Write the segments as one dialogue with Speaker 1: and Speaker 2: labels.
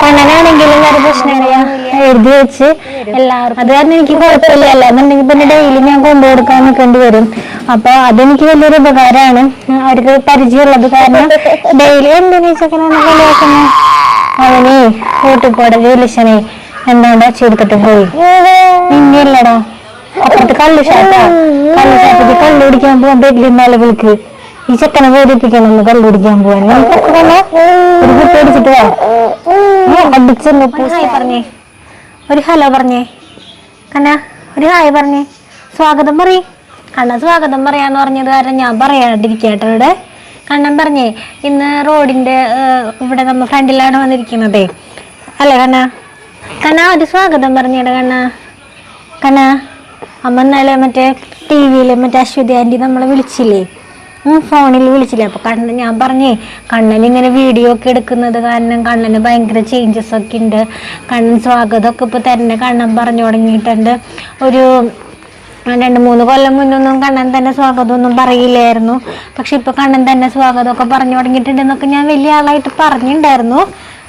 Speaker 1: കണ്ണനാണെങ്കിലും വേറെ പ്രശ്നമില്ല. എഴുതി വെച്ച്. എല്ലാവർക്കും. അത് കാരണം എനിക്ക് കുഴപ്പമില്ല അല്ലാന്നുണ്ടെങ്കിൽ പിന്നെ ഡെയിലി ഞാൻ കൊണ്ടു കൊടുക്കാൻ നിൽക്കേണ്ടി വരും. അപ്പൊ അതെനിക്ക് വലിയൊരു ഉപകാരമാണ്. അവർക്ക് പരിചയമുള്ളത് കാരണം ഡെയിലി എന്തിനു വെച്ചാൽ കളിയാക്കുന്നത് അവനെ കൂട്ടിക്കോടെ ജോലിശനെ എന്തുകൊണ്ടാ ചെയ്തിട്ട് പോയി? നിന്നല്ലടാ അപ്പുറത്ത് കള്ളു ഷാട്ടാ കള്ളു ഷാട്ടിക്ക് കള്ളു കുടിക്കാൻ പോവാൻ ബെഡിലിരുന്ന വിളിക്ക് ഈ ചെക്കനെ വേദിപ്പിക്കണം കള്ളു കുടിക്കാൻ പോവാൻ നമുക്കൊക്കെ തന്നെ ഒരു കുട്ടി അടിച്ചിട്ട് വാ അടിച്ചെന്ന് ഹായ് പറഞ്ഞേ. ഒരു ഹലോ പറഞ്ഞേ. കണ്ണ ഒരു ഹായ് പറഞ്ഞേ. സ്വാഗതം പറയ്. കണ്ണ സ്വാഗതം പറയാന്ന് പറഞ്ഞത് കാരണം ഞാൻ പറയാണ്ടിരിക്കട്ടെ ഇവിടെ. കണ്ണൻ പറഞ്ഞേ ഇന്ന് റോഡിന്റെ ഇവിടെ നമ്മ ഫ്രണ്ടിലാണ് വന്നിരിക്കുന്നതേ. അല്ലേ കണ്ണ? കണ്ണ ഒരു സ്വാഗതം പറഞ്ഞേട കണ്ണ. കണ്ണ അമ്മ ഇന്നലെ മറ്റേ ടി വിയിൽ മറ്റേ അശ്വതി ആന്റി നമ്മളെ വിളിച്ചില്ലേ? ഫോണിൽ വിളിച്ചില്ല? അപ്പൊ കണ്ണൻ ഞാൻ പറഞ്ഞേ കണ്ണൻ ഇങ്ങനെ വീഡിയോ ഒക്കെ എടുക്കുന്നത് കാരണം കണ്ണന് ഭയങ്കര ചേഞ്ചസ് ഒക്കെ ഉണ്ട്. കണ്ണൻ സ്വാഗതമൊക്കെ ഇപ്പൊ തന്നെ കണ്ണൻ പറഞ്ഞു തുടങ്ങിയിട്ടുണ്ട്. ഒരു രണ്ട് മൂന്ന് കൊല്ലം മുന്നൊന്നും കണ്ണൻ തന്നെ സ്വാഗതമൊന്നും പറയില്ലായിരുന്നു. പക്ഷെ ഇപ്പൊ കണ്ണൻ തന്നെ സ്വാഗതമൊക്കെ പറഞ്ഞു തുടങ്ങിയിട്ടുണ്ടെന്നൊക്കെ ഞാൻ വലിയ ആളായിട്ട് പറഞ്ഞിട്ടുണ്ടായിരുന്നു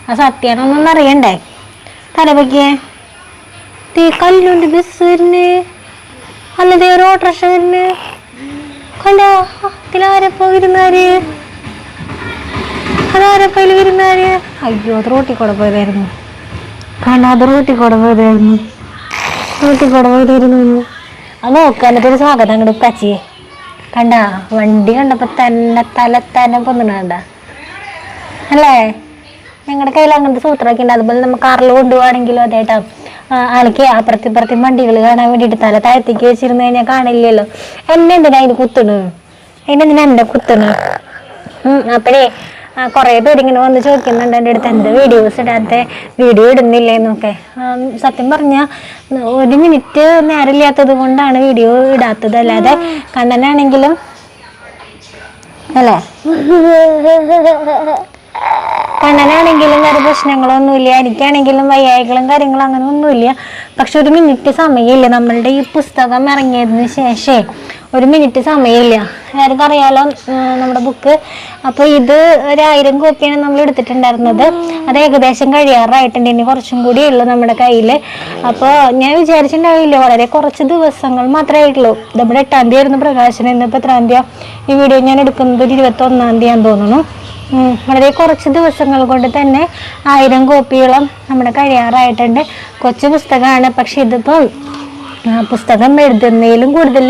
Speaker 1: ആ സത്യാണോന്നൊന്നും അറിയണ്ടേ? തലവയ്ക്കേ. തീ കല്ലുണ്ട് ബസ് വരുന്നേ. അല്ലതേ ഒരു ഓട്ടോറിക്ഷ വരുന്നേ. കണ്ടോ? ഇതിലാരപ്പോ വരുന്നാര് അതാരപ്പോ വരുന്നാര്? അയ്യോ അത് റോട്ടി കൂടെ പോയതായിരുന്നു. കണ്ടോ അത് റോട്ടി കൂടെ പോയതായിരുന്നു. റോട്ടി കൂടെ പോയതായിരുന്നു അത് നോക്കുക എന്നിട്ട് ഒരു സ്വാഗതം അങ്ങോട്ട് ഉപ്പാച്ചിയെ. കണ്ട വണ്ടി കണ്ടപ്പോ തന്നെ തല തന്നെ പൊന്നണ്ട കണ്ട. അല്ലേ? ഞങ്ങളുടെ കയ്യിൽ അങ്ങനത്തെ സൂത്രമൊക്കെ ഉണ്ട്. അതുപോലെ നമ്മൾ കാറിൽ കൊണ്ടുപോവാണെങ്കിലും അതേട്ടാ ആൾക്ക് അപ്പുറത്ത് ഇപ്പുറത്തെ വണ്ടികൾ കാണാൻ വേണ്ടിയിട്ട് തല താഴത്തേക്ക് വെച്ചിരുന്ന് കഴിഞ്ഞാൽ കാണില്ലല്ലോ. എന്നെ എന്തിനാ അതിന് കുത്തണ്? അതിനെന്തിനാ എന്നെ കുത്തണ്? അപ്പഴേ കുറേ പേര് ഇങ്ങനെ വന്ന് ചോദിക്കുന്നുണ്ട് എന്റെ അടുത്ത് എന്താ വീഡിയോസ് ഇടാത്ത? വീഡിയോ ഇടുന്നില്ലേ എന്നൊക്കെ സത്യം പറഞ്ഞാൽ ഒരു മിനിറ്റ് നേരമില്ലാത്തത് കൊണ്ടാണ് വീഡിയോ ഇടാത്തത്. അല്ലാതെ കണ്ണനാണെങ്കിലും അല്ലേ? കണ്ണനാണെങ്കിലും വേറെ പ്രശ്നങ്ങളൊന്നുമില്ല എനിക്കാണെങ്കിലും വയ്യായികളും കാര്യങ്ങളും അങ്ങനെ ഒന്നുമില്ല പക്ഷെ ഒരു മിനിറ്റ് സമയമില്ല. നമ്മളുടെ ഈ പുസ്തകം ഇറങ്ങിയതിന് ശേഷേ ഒരു മിനിറ്റ് സമയമില്ല. എല്ലാവർക്കും അറിയാലോ നമ്മുടെ ബുക്ക് അപ്പോൾ ഇത് ഒരു ആയിരം കോപ്പിയാണ് നമ്മൾ എടുത്തിട്ടുണ്ടായിരുന്നത്. അത് ഏകദേശം കഴിയാറായിട്ടുണ്ട്. ഇനി കുറച്ചും കൂടി ഉള്ളു നമ്മുടെ കയ്യിൽ അപ്പോൾ ഞാൻ വിചാരിച്ചിട്ടുണ്ടാവില്ല വളരെ കുറച്ച് ദിവസങ്ങൾ മാത്രമേ ആയിട്ടുള്ളൂ. നമ്മുടെ എട്ടാം തീയതി ആയിരുന്നു പ്രകാശനം. ഇന്നിപ്പോൾ എത്രാം തീയതി ഈ വീഡിയോ ഞാൻ എടുക്കുന്നത് ഒരു ഇരുപത്തൊന്നാം തീയതി തോന്നുന്നു. വളരെ കുറച്ച് ദിവസങ്ങൾ കൊണ്ട് തന്നെ ആയിരം കോപ്പിയോളം നമ്മുടെ കഴിയാറായിട്ടുണ്ട്. കൊച്ചു പുസ്തകമാണ് പക്ഷെ ഇതിപ്പോൾ പുസ്തകം എഴുതുന്നതിലും കൂടുതൽ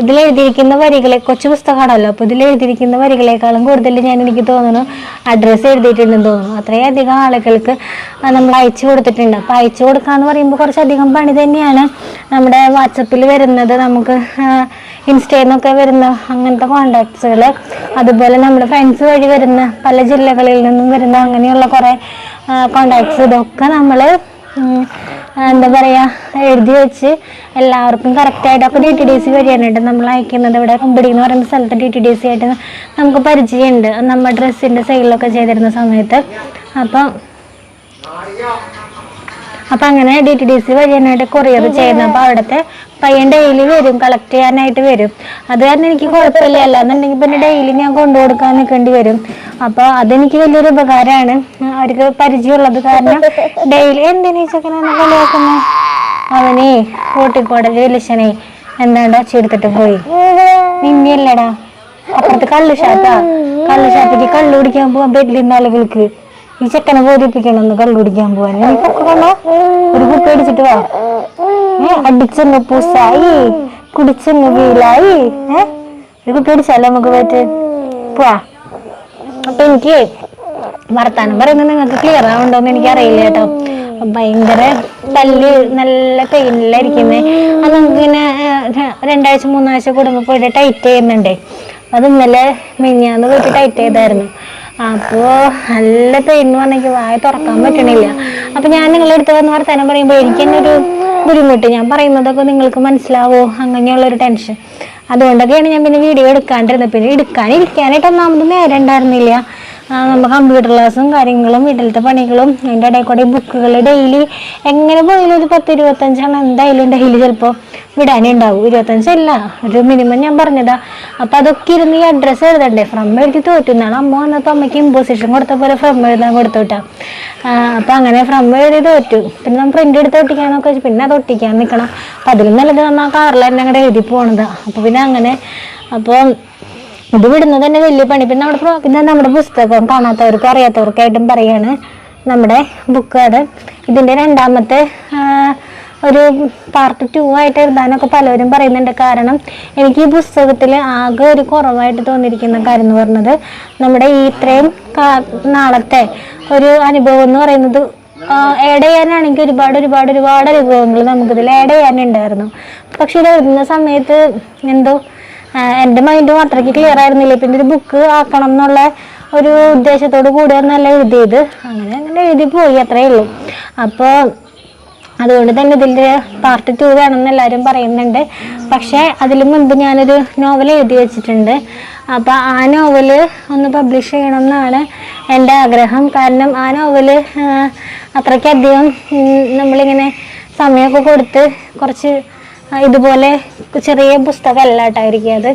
Speaker 1: ഇതിൽ എഴുതിയിരിക്കുന്ന വരികളെ കൊച്ചു പുസ്തകമാണല്ലോ അപ്പോൾ ഇതിൽ എഴുതിയിരിക്കുന്ന വരികളെക്കാളും കൂടുതൽ ഞാൻ എനിക്ക് തോന്നുന്നു അഡ്രസ്സ് എഴുതിയിട്ടുണ്ടെന്ന് തോന്നുന്നു. അത്രയധികം ആളുകൾക്ക് നമ്മൾ അയച്ചു കൊടുത്തിട്ടുണ്ട്. അപ്പോൾ അയച്ചു കൊടുക്കുക എന്ന് പറയുമ്പോൾ കുറച്ചധികം പണി തന്നെയാണ് നമ്മുടെ വാട്സപ്പിൽ വരുന്നത്. നമുക്ക് ഇൻസ്റ്റയിൽ നിന്നൊക്കെ വരുന്ന അങ്ങനത്തെ കോണ്ടാക്ട്സുകൾ അതുപോലെ നമ്മുടെ ഫ്രണ്ട്സ് വഴി വരുന്ന പല ജില്ലകളിൽ നിന്നും വരുന്ന അങ്ങനെയുള്ള കുറേ കോണ്ടാക്ട്സ് ഇതൊക്കെ നമ്മൾ എന്താ പറയുക എഴുതി വെച്ച് എല്ലാവർക്കും കറക്റ്റായിട്ട് അപ്പോൾ ഡി ടി ഡി സി വഴിയാണ് നമ്മൾ അയക്കുന്നത്. ഇവിടെ കമ്പടി എന്ന് പറയുന്ന സ്ഥലത്ത് ഡി ടി ഡി സി ആയിട്ട് നമുക്ക് പരിചയമുണ്ട്. നമ്മുടെ ഡ്രസ്സിന്റെ സെയിലൊക്കെ ചെയ്തിരുന്ന സമയത്ത്. അപ്പം അപ്പൊ അങ്ങനെ ഡി ടി ഡി സി വഴിയാനായിട്ട് കൊറിയർ ചെയ്യുന്നത് അപ്പൊ അവിടുത്തെ പയ്യൻ ഡെയിലി വരും കളക്ട് ചെയ്യാനായിട്ട് വരും. അത് കാരണം എനിക്ക് കുഴപ്പമില്ല. അല്ലാന്നുണ്ടെങ്കിൽ പിന്നെ ഡെയിലി ഞാൻ കൊണ്ടു കൊടുക്കാൻ നിൽക്കേണ്ടി വരും. അപ്പൊ അതെനിക്ക് വലിയൊരു ഉപകാരമാണ്. അവർക്ക് പരിചയമുള്ളത് കാരണം ഡെയിലി എന്തിനു ചെക്കനാണ് കളിയാക്കുന്നത് അവനെ കൂട്ടിക്കോടെ ജോലിശനെ എന്താണ്ടാ ചെടുത്തിട്ട് പോയി. നിന്നെയല്ലടാ. അപ്പുറത്ത് കള്ളു ഷാപ്പാ. കള്ളു ഷാപ്പിക്ക് കള്ളു കുടിക്കാൻ പോകാൻ പറ്റില്ല ആളുകൾക്ക്. ഈ ചെക്കനെ ബോധിപ്പിക്കണം ഒന്ന് കള്ളു കുടിക്കാൻ പോവാൻ ഒരു കുപ്പി അടിച്ചിട്ട് വാ. അടിച്ചെന്ന് പൂസായി. കുടിച്ചെന്ന് വീലായി ഒരു കുപ്പി അടിച്ചാലോ നമുക്ക് പോയിട്ട്? പോവാ. അപ്പൊ എനിക്ക് വർത്താനം പറയുന്നത് നിങ്ങൾക്ക് ക്ലിയർ ആവുണ്ടോന്ന് എനിക്ക് അറിയില്ല കേട്ടോ. ഭയങ്കര പല്ല് നല്ല പെയിനിലായിരിക്കുന്നേ അത് നമുക്ക് ഇങ്ങനെ ഏഹ്, രണ്ടാഴ്ച മൂന്നാഴ്ച കൂടുമ്പോൾ പോയിട്ട് ടൈറ്റ് ചെയ്യുന്നുണ്ടേ. അത് ഇന്നലെ മിഞ്ഞാന്ന് പോയിട്ട് ടൈറ്റ് ചെയ്തായിരുന്നു. അപ്പോൾ നല്ല പെയിൻ വന്നെങ്കിൽ വായ തുറക്കാൻ പറ്റണില്ല. അപ്പോൾ ഞാൻ നിങ്ങളുടെ അടുത്ത് വന്ന് വർത്താനം പറയുമ്പോൾ എനിക്ക് തന്നെ ഒരു ബുദ്ധിമുട്ട്. ഞാൻ പറയുന്നതൊക്കെ നിങ്ങൾക്ക് മനസ്സിലാവോ? അങ്ങനെയുള്ള ഒരു ടെൻഷൻ അതുകൊണ്ടൊക്കെയാണ് ഞാൻ പിന്നെ വീഡിയോ എടുക്കാണ്ടിരുന്നത്. പിന്നെ എടുക്കാനിരിക്കാനായിട്ട് ഒന്നാമത് നേരം ഉണ്ടായിരുന്നില്ല. നമ്മൾ കമ്പ്യൂട്ടർ ക്ലാസ്സും കാര്യങ്ങളും വീട്ടിലത്തെ പണികളും അതിന്റെ ഇടയിൽ കൂടെ ബുക്കുകൾ ഡെയിലി എങ്ങനെ പോയാലും ഒരു പത്ത് ഇരുപത്തഞ്ചെണ്ണം എന്തായാലും ഡെയിലി ചിലപ്പോൾ വിടാനേ ഉണ്ടാവും. ഇരുപത്തഞ്ചല്ല ഒരു മിനിമം ഞാൻ പറഞ്ഞതാ. അപ്പം അതൊക്കെ ഇരുന്ന് ഈ അഡ്രസ്സ് എഴുതണ്ടേ? ഫ്രം എഴുതി തോറ്റു. എന്നാണ് അമ്മ വന്നപ്പോൾ അമ്മയ്ക്ക് ഇമ്പോസിഷൻ കൊടുത്ത പോലെ ഫ്രം എഴുതാൻ കൊടുത്തു വിട്ടാ അപ്പം അങ്ങനെ ഫ്രം എഴുതി തോറ്റു. പിന്നെ നമ്മൾ പ്രിന്റ് എടുത്ത് ഒട്ടിക്കാനൊക്കെ വെച്ച്. പിന്നെ അത് ഒട്ടിക്കാൻ നിൽക്കണം അപ്പം അതിലും നല്ലത് നമ്മൾ ആ കാറിൽ തന്നെ അങ്ങോട്ട് എഴുതി പോകണതാണ് അപ്പോൾ പിന്നെ അങ്ങനെ. അപ്പോൾ ഇത് വിടുന്നത് തന്നെ വലിയ പണി. പിന്നെ നമ്മുടെ പിന്നെ നമ്മുടെ പുസ്തകം കാണാത്തവർക്കും അറിയാത്തവർക്കായിട്ടും പറയാണ് നമ്മുടെ ബുക്ക് അത്. ഇതിന്റെ രണ്ടാമത്തെ ഒരു പാർട്ട് ടു ആയിട്ട് എഴുതാനൊക്കെ പലരും പറയുന്നുണ്ട്. കാരണം എനിക്ക് ഈ പുസ്തകത്തിൽ ആകെ ഒരു കുറവായിട്ട് തോന്നിയിരിക്കുന്ന കാര്യം എന്ന് പറഞ്ഞത് നമ്മുടെ ഈ ഇത്രയും നാളത്തെ ഒരു അനുഭവം എന്ന് പറയുന്നത് ആഡ് ചെയ്യാനാണെങ്കിൽ ഒരുപാട് ഒരുപാട് ഒരുപാട് അനുഭവങ്ങൾ നമുക്കിതിൽ ആഡ് ചെയ്യാനുണ്ടായിരുന്നു. പക്ഷെ ഇത് എഴുതുന്ന സമയത്ത് എന്തോ എന്റെ മൈൻഡ് അത്രയ്ക്ക് ക്ലിയർ ആയിരുന്നില്ല. പിന്നെ ഒരു ബുക്ക് ആക്കണം എന്നുള്ള ഒരു ഉദ്ദേശത്തോട് കൂടിയായിരുന്നല്ല എഴുതിയത്. അങ്ങനെ അങ്ങനെ എഴുതി പോയി അത്രയേ ഉള്ളൂ. അപ്പോൾ അതുകൊണ്ട് തന്നെ ഇതിന്റെ പാർട്ട് ടു വേണമെന്ന് എല്ലാവരും പറയുന്നുണ്ട്. പക്ഷേ അതിന് മുൻപ് ഞാനൊരു നോവൽ എഴുതി വെച്ചിട്ടുണ്ട്. അപ്പോൾ ആ നോവൽ ഒന്ന് പബ്ലിഷ് ചെയ്യണം എന്നാണ് എന്റെ ആഗ്രഹം. കാരണം ആ നോവൽ അത്രയ്ക്കധികം നമ്മളിങ്ങനെ സമയമൊക്കെ കൊടുത്ത് കുറച്ച് ഇതുപോലെ ചെറിയ പുസ്തകമല്ല അല്ലാട്ടായിരിക്കും അത്.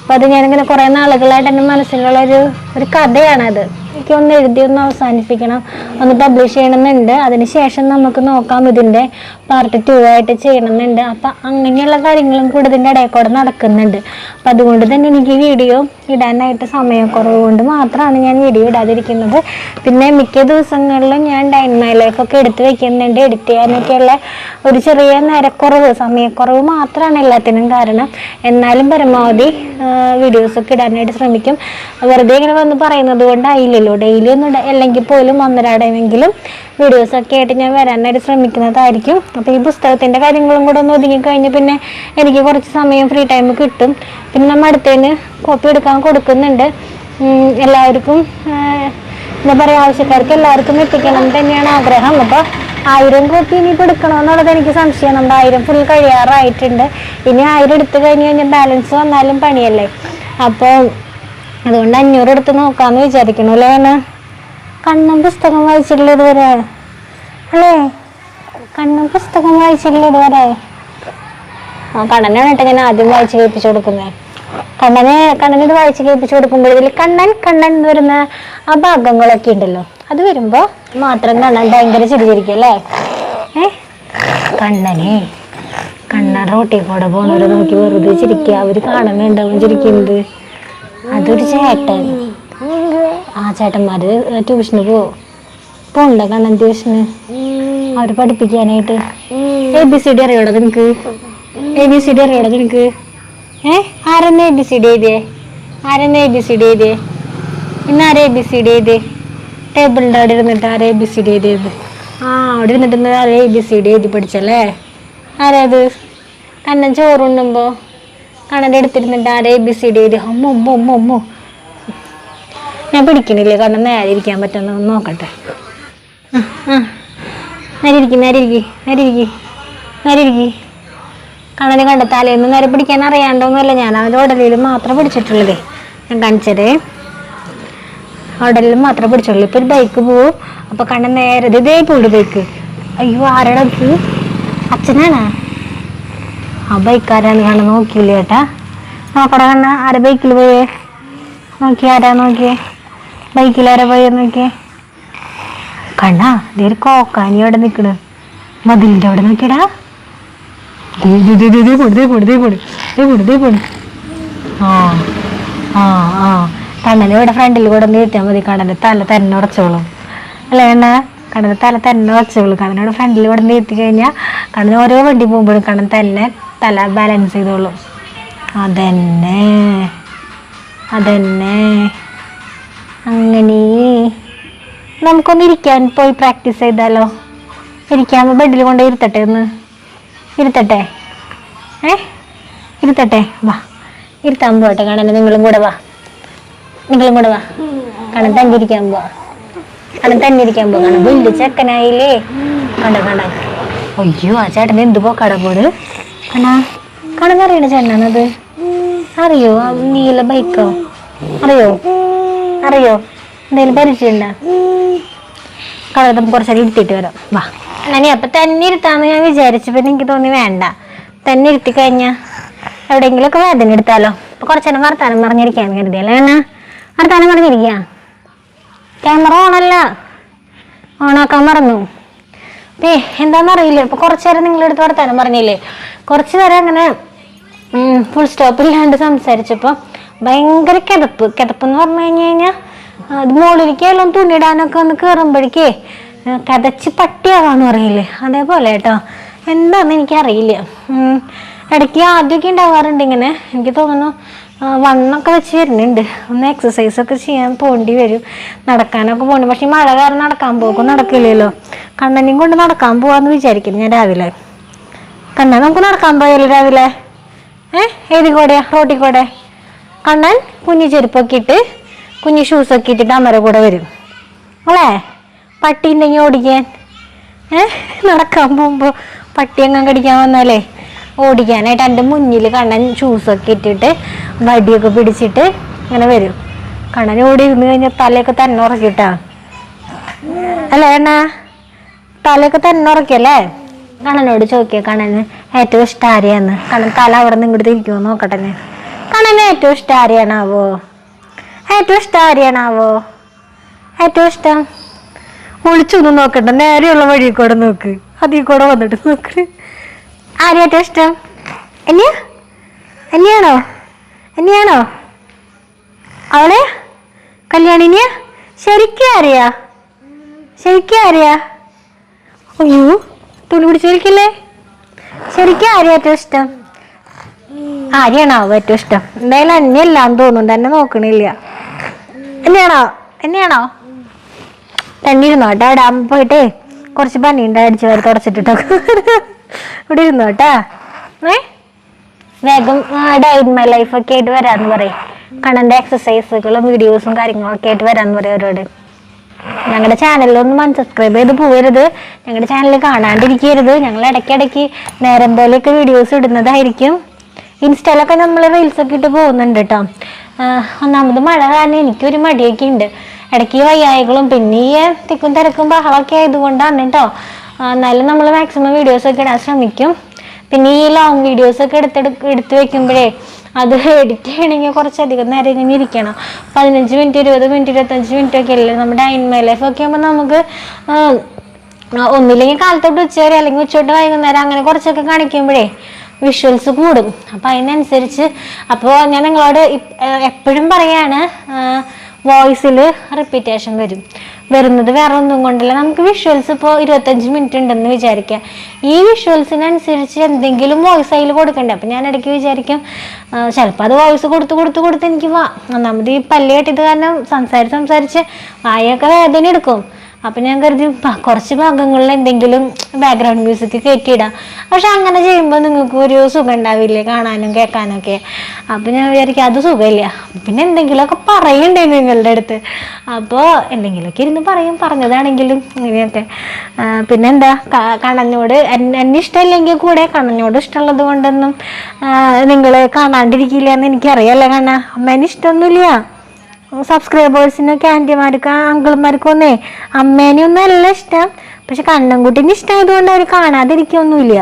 Speaker 1: അപ്പൊ അത് ഞാനിങ്ങനെ കുറേ നാളുകളായിട്ട് എന്റെ മനസ്സിലുള്ള ഒരു ഒരു കഥയാണത്. എനിക്ക് ഒന്ന് എഴുതി ഒന്ന് അവസാനിപ്പിക്കണം. ഒന്ന് പബ്ലിഷ് ചെയ്യണമെന്നുണ്ട്. അതിന് ശേഷം നമുക്ക് നോക്കാം ഇതിന്റെ പാർട്ട് ടു ആയിട്ട് ചെയ്യണമെന്നുണ്ട്. അപ്പം അങ്ങനെയുള്ള കാര്യങ്ങളും കൂടെ ഇതിന്റെ ഇടയിൽ കൂടെ നടക്കുന്നുണ്ട്. അപ്പം അതുകൊണ്ട് തന്നെ എനിക്ക് വീഡിയോ ഇടാനായിട്ട് സമയക്കുറവ് കൊണ്ട് മാത്രമാണ് ഞാൻ വീഡിയോ ഇടാതിരിക്കുന്നത്. പിന്നെ മിക്ക ദിവസങ്ങളിലും ഞാൻ ഡൈൻ മൈ ലൈഫൊക്കെ എടുത്ത് വെക്കുന്നുണ്ട്. എഡിറ്റ് ചെയ്യാനൊക്കെയുള്ള ഒരു ചെറിയ നേരക്കുറവ് സമയക്കുറവ് മാത്രമാണ് എല്ലാത്തിനും കാരണം. എന്നാലും പരമാവധി വീഡിയോസൊക്കെ ഇടാനായിട്ട് ശ്രമിക്കും. വെറുതെ ഇങ്ങനെ വന്ന് പറയുന്നത് കൊണ്ടായില്ലല്ലോ ഡെയിലി ഒന്നും അല്ലെങ്കിൽ പോലും ഒന്നരാടെങ്കിലും വീഡിയോസൊക്കെ ആയിട്ട് ഞാൻ വരാനായിട്ട് ശ്രമിക്കുന്നതായിരിക്കും. അപ്പോൾ ഈ പുസ്തകത്തിന്റെ കാര്യങ്ങളും കൂടെ ഒന്ന് ഒതുങ്ങി കഴിഞ്ഞ് പിന്നെ എനിക്ക് കുറച്ച് സമയം ഫ്രീ ടൈം കിട്ടും. പിന്നെ നമ്മൾ അടുത്തതിന് കോപ്പി എടുക്കാൻ കൊടുക്കുന്നുണ്ട്. എല്ലാവർക്കും എന്താ പറയുക ആവശ്യക്കാർക്ക് എല്ലാവർക്കും എത്തിക്കണം തന്നെയാണ് ആഗ്രഹം. അപ്പോൾ ആയിരം കോപ്പി ഇനിയിപ്പോൾ എടുക്കണമെന്നുള്ളത് എനിക്ക് സംശയം. നമ്മുടെ ആയിരം ഫുൾ കഴിയാറായിട്ടുണ്ട്. ഇനി ആയിരം എടുത്തു കഴിഞ്ഞ് കഴിഞ്ഞാൽ ബാലൻസ് വന്നാലും പണിയല്ലേ? അപ്പോൾ അതുകൊണ്ട് അഞ്ഞൂറ് എടുത്ത് നോക്കാമെന്ന് വിചാരിക്കണു അല്ലേ ആണ് കണ്ണും പുസ്തകം വായിച്ചിട്ടില്ല ഇതുവരെ? അല്ലേ? കണ്ണും പുസ്തകം വായിച്ചിട്ടില്ല ഇതുവരെ? ആ കണ്ണനാണ് കേട്ടോ ഞാൻ ആദ്യം വായിച്ച് കേൾപ്പിച്ചു കൊടുക്കുന്നത്. കണ്ണനെ കണ്ണൻ ഇത് വായിച്ച് കേൾപ്പിച്ചു കൊടുക്കുമ്പോൾ ഇതിൽ കണ്ണൻ കണ്ണൻ എന്ന് വരുന്ന ആ ഭാഗങ്ങളൊക്കെ ഉണ്ടല്ലോ. അത് വരുമ്പോൾ മാത്രം കണ്ണൻ ഭയങ്കര ചിരിച്ചിരിക്കും അല്ലേ? ഏ? കണ്ണനെ കണ്ണൻ റോട്ടിൽ കൂടെ പോകുന്നവരെ നോക്കി വെറുതെ ചിരിക്കുക. അവർ കാണുന്നുണ്ടാവും ചിരിക്കുന്നത്. അതൊരു ചേട്ടൻ ആ ചേട്ടന്മാര് ട്യൂഷന് പോവും. പോണ്ട കണ്ണൻ ട്യൂഷന് അവർ പഠിപ്പിക്കാനായിട്ട്. എ ബി സി ഡി അറിയോടാ നിനക്ക്? എ ബി സി ഡി അറിയോടാ നിനക്ക്? ഏ? ആരെന്നെ എ ബി സി ഡി എഴുതിയേ? ആരെന്നെ എ ബി സി ഡി എഴുതിയേ? ഇന്ന് ആരെ എ ബി സി ഡി എഴുതിയേ? ടേബിളിന്റെ അവിടെ ഇരുന്നിട്ട് ആരെ എ ബി സി ഡി എഴുതിയത്? ആ അവിടെ ഇരുന്നിട്ട് ആരെ എ ബി സി ഡി എഴുതി പഠിച്ചല്ലേ? ആരാത്? കണ്ണൻ ചോറുണ്ണുമ്പോൾ കണ്ണന്റെ എടുത്തിരുന്നിട്ട് ആരെ എ ബി സി ഡി എഴുതി? അമ്മ ഉമ്മ ഉമ്മ ഉമ്മ ഞാൻ പിടിക്കണില്ലേ? കണ്ണൻ നേരെ ഇരിക്കാൻ പറ്റുന്ന നോക്കട്ടെ. ആ, ആ. നേരെ ഇരിക്കി നേരെ ഇരിക്കി നേരെ ഇരിക്കി നേരെ ഇരിക്കി. കണ്ണന് കണ്ട തലേന്ന് നേരെ പിടിക്കാൻ അറിയാണ്ടോന്നുമല്ല ഞാൻ. അവന്റെ ഉടലിൽ മാത്രം പിടിച്ചിട്ടുള്ളതേ. ഞാൻ കാണിച്ചതേ. ഉടലിൽ മാത്രം പിടിച്ചുള്ളൂ ഇപ്പൊ ഒരു ബൈക്ക് പോവും. അപ്പൊ കണ്ണൻ നേരെ ഇതേ പോയി ബൈക്ക് അയ്യോ ആരാടാ അച്ഛനാണാ? ആ ബൈക്കാരാണ് കാണാൻ നോക്കിയില്ല ചേട്ടാ നോക്കടാ കണ്ണ ആരെ ബൈക്കിൽ പോയേ? നോക്കി ആരാ നോക്കിയേ? ബൈക്കിൽ ആരാ പോയേ നോക്കിയേ? കണ്ണാ ഇതൊരു കോക്കാനി അവിടെ നിൽക്കണ് മതിലിന്റെ അവിടെ നോക്കിയടാ. ആ കണ്ണനെ ഇവിടെ ഫ്രണ്ടിൽ കൂടെ നീട്ടിയാൽ മതി. കണ്ണന്റെ തല തന്നെ ഉടച്ചോളും അല്ലേ കണ്ണ? കണ്ണന്റെ തല തന്നെ ഉടച്ചോളും കണ്ണനോട് ഫ്രണ്ടിൽ കൂടെ നീട്ടി കഴിഞ്ഞാൽ കണ്ണൻ ഓരോ വണ്ടി പോകുമ്പോഴും കണ്ണൻ തന്നെ തല ബാലൻസ് ചെയ്തോളും. അതന്നെ. അതന്നെ. അങ്ങനെ. നമുക്കൊന്ന് ഇരിക്കാൻ പോയി പ്രാക്ടീസ് ചെയ്താലോ? ഇരിക്കാൻ ബെഡിൽ കൊണ്ട് ഇരുത്തട്ടെ ഒന്ന്. ഇരുത്തട്ടെ. ഏ? ഇരുത്തട്ടെ. വാ. ഇരുത്താൻ പോട്ടെ കാണാൻ നിങ്ങളും കൂടെ വാ. നിങ്ങളും കൂടെ വാ. കാണാൻ തന്നെ ഇരിക്കാൻ പോവാ. കാണാൻ തന്നെ ഇരിക്കാൻ പോവാ. വലിയ ചെക്കനായില്ലേ. കണ്ട കണ്ട? അയ്യോ ആ ചേട്ടൻ എന്ത് പോക്കാടാ പോട് കണാ കാണാൻ അറിയണ ചേട്ടനാണത് അറിയോ? നീല ബൈക്കോ അറിയോ? അറിയോ? എന്തെങ്കിലും പരിചയമുണ്ടോ? കളർ നമുക്ക് കുറച്ചേരം ഇരുത്തിയിട്ട് വരാം. വാ. അണ്ണനെ അപ്പൊ തന്നെ ഇരുത്താന്ന് ഞാൻ വിചാരിച്ചു പിന്നെ എനിക്ക് തോന്നി വേണ്ട. തന്നെ ഇരുത്തി കഴിഞ്ഞാ എവിടെയെങ്കിലുമൊക്കെ വേദന എടുത്താലോ? അപ്പൊ കുറച്ചേരം വർത്താനം പറഞ്ഞിരിക്കാൻ കരുതിയല്ലേ എന്നാ വർത്താനം പറഞ്ഞിരിക്കുക ക്യാമറ ഓണല്ല. ഓണാക്കാൻ മറന്നു. ഏ എന്താണെന്നറിയില്ല ഇപ്പൊ കുറച്ചു നേരം നിങ്ങളെടുത്ത് വർത്താനം പറഞ്ഞില്ലേ? കുറച്ചു നേരം അങ്ങനെ ഫുൾ സ്റ്റോപ്പില്ലാണ്ട് സംസാരിച്ചപ്പോൾ സംസാരിച്ചപ്പോ ഭയങ്കര കിതപ്പ്. കിതപ്പ് എന്ന് പറഞ്ഞു കഴിഞ്ഞു കഴിഞ്ഞാൽ അത് മുകളിലേക്കെല്ലാം തുണിയിടാനൊക്കെ ഒന്ന് കയറുമ്പോഴേക്കേ കിതച്ച് പട്ടിയാവാന്ന് പറയില്ലേ? അതേപോലെ കേട്ടോ. എന്താന്ന് എനിക്കറിയില്ല. ഇടയ്ക്ക് ആദ്യമൊക്കെ ഉണ്ടാവാറുണ്ട് ഇങ്ങനെ. എനിക്ക് തോന്നുന്നു വണ്ണൊക്കെ വെച്ച് വരുന്നുണ്ട്. ഒന്ന് എക്സസൈസ് ഒക്കെ ചെയ്യാൻ പോണ്ടി വരും. നടക്കാനൊക്കെ പോകണം പക്ഷെ മഴ കാരണം നടക്കാൻ പോകും നടക്കില്ലല്ലോ. കണ്ണനെയും കൊണ്ട് നടക്കാൻ പോവാന്ന് വിചാരിക്കുന്നു ഞാൻ രാവിലെ. കണ്ണൻ നമുക്ക് നടക്കാൻ പോയല്ലോ രാവിലെ. ഏ ഏത് കൂടെ റോട്ടിൽ കൂടെ. കണ്ണൻ കുഞ്ഞു ചെരുപ്പൊക്കെ ഇട്ട് കുഞ്ഞു ഷൂസൊക്കെ ഇട്ടിട്ട് അമ്മരെ കൂടെ വരും. അല്ലേ? പട്ടി ഉണ്ടെങ്കിൽ ഓടിക്കാൻ. ഏ നടക്കാൻ പോകുമ്പോൾ പട്ടി എങ്ങാൻ കടിക്കാൻ വന്നാലേ ഓടിക്കാനായിട്ട് എന്റെ മുന്നിൽ കണ്ണൻ ഷൂസൊക്കെ ഇട്ടിട്ട് വടിയൊക്കെ പിടിച്ചിട്ട് ഇങ്ങനെ വരും. കണ്ണൻ ഓടി ഇരുന്ന് കഴിഞ്ഞാൽ തലയൊക്കെ തന്നെ ഉറക്കിട്ടാ. അല്ലേ അണ്ണ? തലയൊക്കെ തന്നെ ഉറക്കിയല്ലേ? കണ്ണനോട് ചോദിക്കുക കണ്ണന് ഏറ്റവും ഇഷ്ടം ആരെയാന്ന് കണ്ണൻ തല അവിടെ നിന്ന് ഇങ്ങോട്ട് തിരിക്കുമോ നോക്കട്ടെ ഞാൻ കണ്ണന് ഏറ്റവും ഇഷ്ടം ആരെയാണാവോ? ഏറ്റവും ഇഷ്ടം ആരെയാണാവോ? ഏറ്റവും ഇഷ്ടം? ഒളിച്ചൊന്നും നോക്കണ്ട നേരെയുള്ള വഴി കൂടെ നോക്ക്. അതിൽ കൂടെ വന്നിട്ട് നോക്ക്. ആരെയാ ഏറ്റവും ഇഷ്ടം? എന്നെയാ എന്നെയാണോ എന്നെയാണോ അവളെ? കല്യാണിനെയാ? ശരിക്കും അറിയാ ശരിക്കും അറിയാ അയ്യോ തുണി പിടിച്ചിരിക്കില്ലേ ശരിക്കും ആര്യ ഏറ്റവും ഇഷ്ടം. ആരെയാണോ ഏറ്റവും ഇഷ്ടം. എന്തായാലും എന്നെയല്ലാന്ന് തോന്നുന്നു തന്നെ നോക്കണില്ല. എന്നെയാണോ? എന്നെയാണോ? തന്നിരുന്നോ ഡാ കേട്ടോ അവിടെ പോയിട്ടേ. കുറച്ച് പണിയുണ്ട്. അടിച്ചു വരെ തുടച്ചിട്ടിട്ടോ. ഇവിടെ ഇരുന്നോ കേട്ടാ ഏ? വേഗം ഡയറ്റ് മൈ ലൈഫ് ഒക്കെ ആയിട്ട് വരാന്ന് പറയും. കണ്ണന്റെ എക്സസൈസുകളും വീഡിയോസും കാര്യങ്ങളൊക്കെ ആയിട്ട് വരാന്ന് പറയും അവരോട്. ഞങ്ങളുടെ ചാനലിലൊന്നും അൺസബ്സ്ക്രൈബ് ചെയ്ത് പോകരുത് ഞങ്ങളുടെ ചാനൽ കാണാണ്ടിരിക്കരുത്. ഞങ്ങൾ ഇടയ്ക്കിടയ്ക്ക് നേരം പോലെയൊക്കെ വീഡിയോസ് ഇടുന്നതായിരിക്കും. ഇൻസ്റ്റയിലൊക്കെ നമ്മൾ റീൽസൊക്കെ ഇട്ട് പോകുന്നുണ്ട് കേട്ടോ ഒന്നാമത് മഴ കാരണം എനിക്കൊരു മടിയൊക്കെ ഉണ്ട്. ഇടയ്ക്ക് വയ്യായകളും പിന്നെ ഈ തിക്കും തിരക്കും ബഹളമൊക്കെ ആയതുകൊണ്ടാണ് കേട്ടോ എന്നാലും നമ്മൾ മാക്സിമം വീഡിയോസൊക്കെ ഇടാൻ ശ്രമിക്കും. പിന്നെ ഈ ലോങ് വീഡിയോസൊക്കെ എടുത്തെടുക്ക് എടുത്ത് വെക്കുമ്പോഴേ അത് എഡിറ്റ് ചെയ്യണമെങ്കിൽ കുറച്ചധികം നേരം ഇങ്ങനെ ഇരിക്കണം. പതിനഞ്ച് മിനിറ്റ് ഇരുപത് മിനിറ്റ് ഇരുപത്തഞ്ച് മിനിറ്റ് ഒക്കെ അല്ലേ നമ്മുടെ ഡൈൻമേ ലൈഫ് ഒക്കെ ആകുമ്പോൾ നമുക്ക് ഒന്നില്ലെങ്കിൽ കാലത്തോട്ട് ഉച്ച വരെ അല്ലെങ്കിൽ ഉച്ചോട്ട് വൈകുന്നേരം അങ്ങനെ കുറച്ചൊക്കെ കാണിക്കുമ്പോഴേ വിഷ്വൽസ് കൂടും. അപ്പം അതിനനുസരിച്ച് അപ്പോൾ ഞാൻ നിങ്ങളോട് എപ്പോഴും പറയാണ് വോയിസിൽ റിപ്പീറ്റേഷൻ വരും. വരുന്നത്. വേറെ ഒന്നും കൊണ്ടല്ല. നമുക്ക് വിഷ്വൽസ് ഇപ്പോൾ ഇരുപത്തഞ്ച് മിനിറ്റ് ഉണ്ടെന്ന് വിചാരിക്കാം. ഈ വിഷ്വൽസിനനുസരിച്ച് എന്തെങ്കിലും വോയിസ് അതിൽ കൊടുക്കണ്ടേ? അപ്പം ഞാൻ ഇടയ്ക്ക് വിചാരിക്കും ചിലപ്പോൾ അത് വോയിസ് കൊടുത്ത് കൊടുത്ത് കൊടുത്ത് എനിക്ക് വാ. ഒന്നാമത് ഈ പല്ല് കെട്ടിയത് കാരണം സംസാരിച്ച് സംസാരിച്ച് വായൊക്കെ വേദന എടുക്കും. അപ്പം ഞാൻ കരുതി കുറച്ച് ഭാഗങ്ങളിൽ എന്തെങ്കിലും ബാക്ക്ഗ്രൗണ്ട് മ്യൂസിക് കയറ്റിയിടാം പക്ഷെ അങ്ങനെ ചെയ്യുമ്പോൾ നിങ്ങൾക്ക് ഒരു സുഖം ഉണ്ടാവില്ലേ കാണാനും കേൾക്കാനും ഒക്കെ? അപ്പം ഞാൻ വിചാരിക്കും അത് സുഖമില്ല. പിന്നെ എന്തെങ്കിലുമൊക്കെ പറയണ്ടേ നിങ്ങളുടെ അടുത്ത്. അപ്പോൾ എന്തെങ്കിലുമൊക്കെ ഇരുന്ന് പറയും പറഞ്ഞതാണെങ്കിലും ഇങ്ങനെയൊക്കെ. പിന്നെ പിന്നെന്താ? കണഞ്ഞോട് എന്നെ ഇഷ്ടമില്ലെങ്കിൽ കൂടെ കണഞ്ഞോട് ഇഷ്ടമുള്ളത് കൊണ്ടൊന്നും നിങ്ങൾ കാണാണ്ടിരിക്കില്ല എന്ന് എനിക്കറിയാലോ കണ്ണ? അമ്മേനെ ഇഷ്ടമൊന്നുമില്ല. സബ്സ്ക്രൈബേഴ്സിനൊക്കെ ആന്റിമാർക്ക് അങ്കിൾമാർക്കും ഒന്നേ അമ്മേനെയൊന്നും അല്ല ഇഷ്ടം. പക്ഷെ കണ്ണൻകുട്ടീനെ ഇഷ്ടമായതുകൊണ്ട് അവർ കാണാതിരിക്കൊന്നുമില്ല.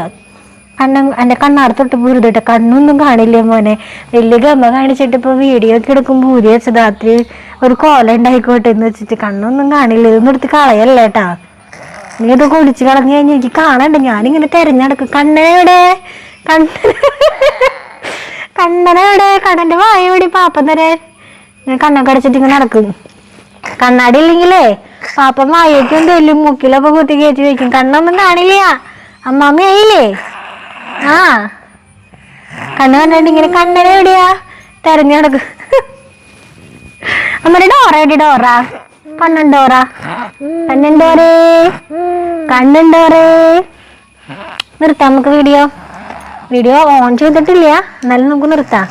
Speaker 1: കണ്ണൻ എന്റെ കണ്ണാട് തൊട്ട് പൂരുതിട്ട് കണ്ണൊന്നും കാണില്ല മോനെ. വലിയ ഗമ കാണിച്ചിട്ട് ഇപ്പോൾ വീഡിയോ ഒക്കെ എടുക്കുമ്പോൾ ഊരി വെച്ചത് രാത്രി ഒരു കോല ഉണ്ടായിക്കോട്ടെ എന്ന് വെച്ചിട്ട് കണ്ണൊന്നും കാണില്ല. ഇതൊന്നും എടുത്ത് കളയല്ലേ കേട്ടാ. നീ ഇത് കുളിച്ച് കളഞ്ഞു കഴിഞ്ഞാൽ എനിക്ക് കാണണ്ട. ഞാനിങ്ങനെ തെരഞ്ഞെടുക്കും. കണ്ണനെവിടെ കണ്ണ കണ്ണനെവിടെ കണ്ണന്റെ വായ എവിടെ? പാപ്പം തരാൻ. ഞാൻ കണ്ണൊക്കെ അടച്ചിട്ട് ഇങ്ങനെ നടക്കും. കണ്ണാടി ഇല്ലെങ്കിലേ പാപ്പ വായക്കും തെല്ലും മുക്കിലൊക്കെ കുത്തി കയറ്റി വെക്കും. കണ്ണൊന്നും കാണില്ല. അമ്മാമ്മ ആയില്ലേ? ആ. കണ്ണ് കണ്ടിട്ട് ഇങ്ങനെ കണ്ണനെ എവിടെയാ? തെരഞ്ഞു നടക്കും. അമ്മയുടെ ഡോറ എവിടെ ഡോറ. കണ്ണുണ്ടോറ കണ്ണുണ്ടോറേ കണ്ണുണ്ടോറേ നിർത്താം നമുക്ക് വീഡിയോ. വീഡിയോ ഓൺ ചെയ്തിട്ടില്ല. എന്നാലും നമുക്ക് നിർത്താം.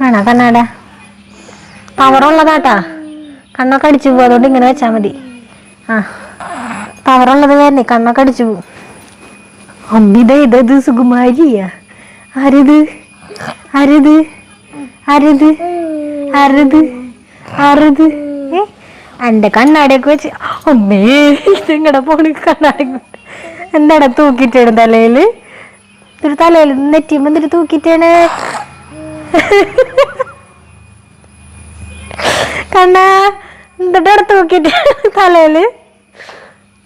Speaker 1: വേണോ കണ്ണാട? പവറുള്ളതാട്ടാ. കണ്ണൊക്കെ അടിച്ചു പോകും അതുകൊണ്ട് ഇങ്ങനെ വെച്ചാൽ മതി. ആ പവറുള്ളത് തന്നെ കണ്ണൊക്കെ അടിച്ചു പോകും അമ്മിത ഇതത് സുകുമാരിയാ. അരുത് അരുത് അരുത് അരുത് അരുത് ഏ? എന്റെ കണ്ണാടിയൊക്കെ വെച്ച്. അമ്മേ ഇതിങ്ങടെ പോണി? കണ്ണാടി. എന്താടാ തൂക്കിയിട്ടാണ് തലയിൽ? ഒരു തലയിൽ നെറ്റിയുമ്പോ എന്നിട്ട് തൂക്കിയിട്ടാണ്? കണ്ണാ എന്നിട്ട് എടുത്ത് നോക്കിട്ട് തലയിൽ.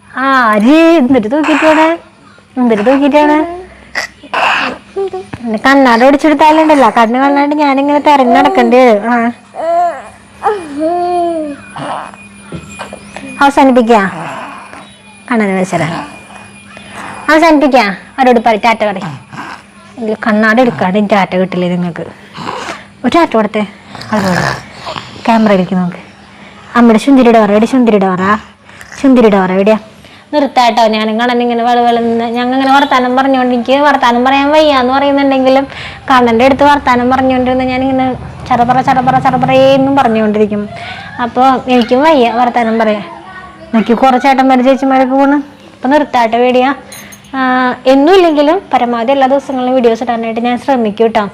Speaker 1: ആ അരി എന്നിട്ട് തൂക്കിയിട്ടാണ് എന്നിട്ട് തൂക്കിയിട്ടാണ് കണ്ണാട് കണ്ണാടി ഒടിച്ചെടുത്താലുണ്ടല്ലോ കണ്ണ് കണ്ണാണ്ട് ഞാനിങ്ങനെ തെരഞ്ഞു നടക്കണ്ടേ വരും. ആ. അവസാനിപ്പിക്ക. കണ്ണന് മത്സരം അവസാനിപ്പിക്ക. അവരോട് പറ ടാറ്റ പറ കണ്ണാട് എടുക്കാണ്ട് ടാറ്റ കിട്ടില്ലേ നിങ്ങൾക്ക്? ഒരു ടാറ്റ കൊടുത്തേ. അവരോട് ക്യാമറയിലേക്ക് നോക്ക്. അമ്മയുടെ ശുന്തിരിയുടെ പറ എവിടെ ശുന്തിരിയുടെ പറ. ശുന്തിരിയുടെ പറ എവിടെയാ? നിർത്താട്ടോ ഞാനും കണ്ണനിങ്ങനെ വെളുവെളുന്ന് ഞങ്ങൾ ഇങ്ങനെ വർത്താനം പറഞ്ഞുകൊണ്ട് എനിക്ക് വർത്താനം പറയാൻ വയ്യാന്ന് പറയുന്നുണ്ടെങ്കിലും കണ്ണന്റെ അടുത്ത് വർത്താനം പറഞ്ഞുകൊണ്ടിരുന്ന ഞാനിങ്ങനെ ചറപറ ചറപറ ചറപറയെന്നും പറഞ്ഞുകൊണ്ടിരിക്കും അപ്പോൾ എനിക്കും വയ്യ വർത്താനം പറയാം എനിക്ക് കുറച്ചേട്ടന്മാർ ചേച്ചിമാരൊക്കെ പോണ് അപ്പം നിർത്താട്ടെ വീഡിയോ എന്നുമില്ലെങ്കിലും പരമാവധി എല്ലാ ദിവസങ്ങളിലും വീഡിയോസ് ഇടാനായിട്ട് ഞാൻ ശ്രമിക്കും കേട്ടോ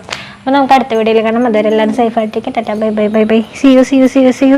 Speaker 1: അപ്പോൾ നമുക്ക് അടുത്ത വീഡിയോയിൽ കാണാം. അതുവരെ എല്ലാവരും ആയിട്ടിരിക്കും tata bye bye bye bye see you see you see you see you